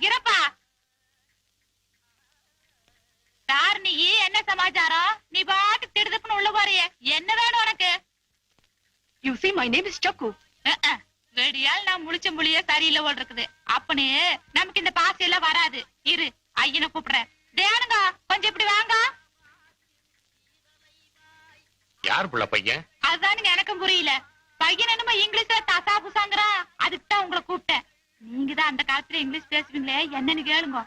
இறப்பா யார் நீ என்ன சமாச்சாரம்? நீ பாட்டு திடுதுப்புன்னு உள்ள போறியே. என்ன வேணும் உனக்கு? You see, my name is Chaku. அஹ், அஹ். வெடியால் நான் முழிச்ச முழிய சரியில்லை போல் இருக்குது. அப்பனே நமக்கு இந்த பாசி எல்லாம் வராது. இரு ஐயனை கூப்பிடுறேன். தேனுங்க கொஞ்சம் இப்படி வாங்க. யார் புள்ள பையன்? அதுதானுங்க எனக்கும் புரியல. பையன் என்னமோ இங்கிலீஷ்ல தசா புசாங்கிறான் அதுக்கு தான் உங்களை கூப்பிட்டேன். நீங்க தான் அந்த காலத்துல இங்கிலீஷ் பேசுவீங்களே? என்னன்னு கேளுங்க.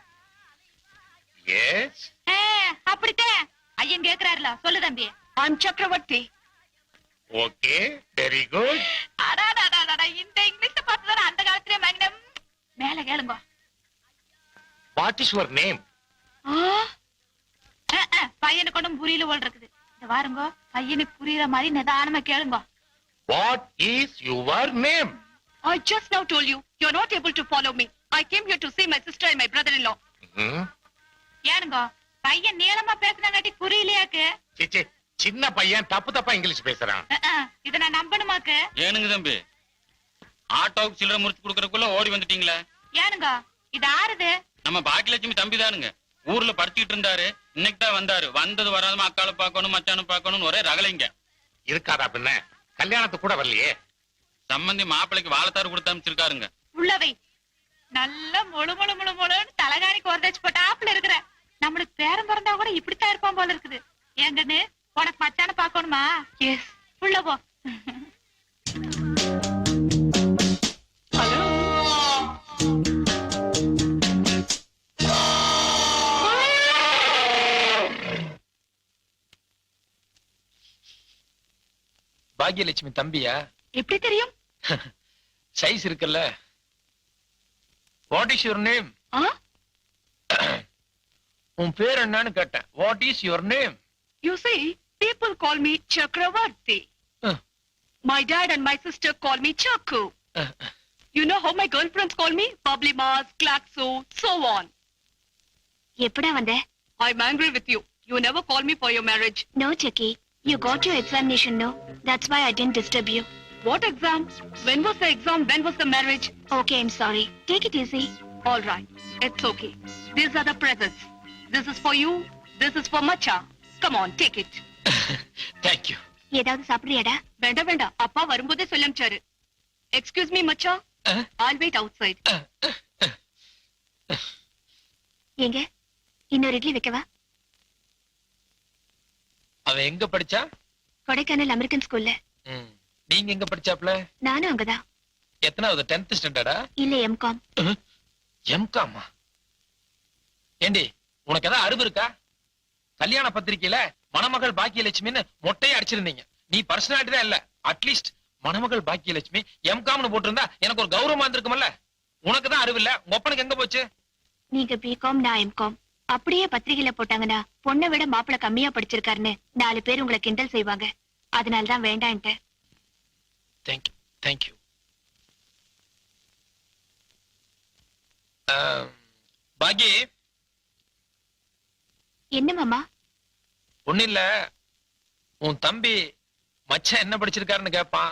அப்படித்தான் ஐயன் கேக்குறாருல சொல்லு தம்பி. I'm Chakravarti. Okay very good அடாடாடாடா, இந்த இங்கிலீஷ பார்த்துதானே அந்த காலத்திலே மகினம் மேல கேளுங்க. வாட் இஸ் யுவர் நேம் பையனுக்கு ஒண்ணும் புரியல போல் இருக்குது. இந்த வாருங்க பையனுக்கு புரியுற மாதிரி நிதானமா கேளுங்க. What is your name I just now told you, you're not able to follow me. I came here to see my sister and my brother-in-law. ஏனுங்க பையன் நீளமா பேசுனாங்காட்டி புரியலையாக்கு? சிச்சி சின்ன பையன் தப்பு தப்பா இங்கிலீஷ் பேசுறான். இத நான் நம்பணுமாக்கு? ஏனுங்க தம்பி? ஆட்டோவுக்கு சில்லறை முறிச்சு கொடுக்கறதுக்குள்ள ஓடி வந்துட்டீங்களே? ஏனுங்க இது ஆறுது நம்ம பாக்கியலட்சுமி தம்பி தானுங்க. ஊர்ல படிச்சுட்டு இருந்தாரு. இன்னைக்கு தான் வந்தாரு. வந்தது வராதமா அக்காளை பார்க்கணும் மச்சானை பார்க்கணும்னு ஒரே ரகலைங்க. இருக்காதா பின்ன? கல்யாணத்துக்கு கூட வரலையே. சம்பந்தி மாப்பிள்ளைக்கு வாழைத்தாறு கொடுத்து அனுப்பிச்சிருக்காருங்க. உள்ளவை. நல்ல முழு முழு முழு முழுன்னு தலகாணிக்கு உரதச்சு தச்சு போட்டாப்புல இருக்கிற. நம்மளுக்கு பேரம் பிறந்தா கூட இப்படித்தான் இருப்பான் போல இருக்குது. எங்கன்னு உனக்கு மச்சான பாக்கணுமா Yes. உள்ள போ. பாக்யலட்சுமி தம்பியா எப்படி தெரியும் சைஸ் இருக்குல்ல வாட் இஸ் யுவர் நேம்? உன் பேர் என்னன்னு கேட்டேன் what is your name You see, people call me Chakravarti. Uh. My dad and my sister call me Chaku. You know how my girlfriends call me? Bubbly Mars, Klaxo, so on. எப்படா வந்த I'm angry with you. You never call me for your marriage. No செக்கி you got you examination no that's why I didn't disturb you What exam? When was the exam? When was the marriage? Okay I'm sorry take it easy All right, it's okay. These are the presents. This is for you. This is for Macha. Come on, take it. Thank you ஏதாவது சாப்பிடுறியாடா வேண்டாம் வேண்டாம் அப்பா வரும்போதே சொல்ல அனுப்பிச்சாரு excuse me மச்சா all wait out side எங்க இன்னொரு இட்லி வைக்கவா அவ எங்க படிச்சா கொடைக்கானல் அமெரிக்கன் ஸ்கூல்ல. நீங்க எங்க படிச்சாப்ல நானும் அங்கதான். எத்தனாவது டென்த் ஸ்டாண்டர்டா இல்ல எம்காம் எம்காமா ஏண்டி உனக்கு ஏதாவது அறிவு இருக்கா? கல்யாண பத்திரிக்கையில மணமகள் பாக்கியலட்சுமின்னு மொட்டையை அடிச்சிருந்தீங்க. நீ பர்சனாலிட்டி தான் இல்ல. அட்லீஸ்ட் மணமகள் பாக்கியலட்சுமி எம்காம்னு போட்டிருந்தா எனக்கு ஒரு கௌரவமா இருந்திருக்கும்ல உனக்கு தான் அறிவு இல்ல. உங்க ஒப்பனுக்கு எங்க போச்சு? நீங்க பிகாம் நான் எம்காம் அப்படியே பத்திரிகையில போட்டாங்கன்னா பொண்ணை விட மாப்பிளை கம்மியா படிச்சிருக்காருன்னு நாலு பேர் உங்களை கிண்டல் செய்வாங்க. அதனால தான் வேண்டான்ட்டேன் தேங்க்யூ தேங்க்யூ பாக்கி என்ன மாமா? ஒண்ணு இல்ல. உன் தம்பி மச்சான் என்ன படிச்சிருக்காருன்னு கேட்பான்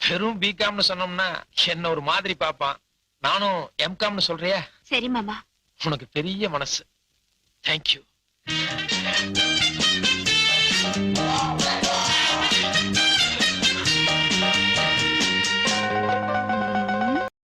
வெறும் பிகாம்னு சொன்னோம்னா என்ன ஒரு மாதிரி பாப்பான் நானும் எம்காம்னு சொல்றியா? சரி மாமா. உனக்கு பெரிய மனசு. தேங்க்யூ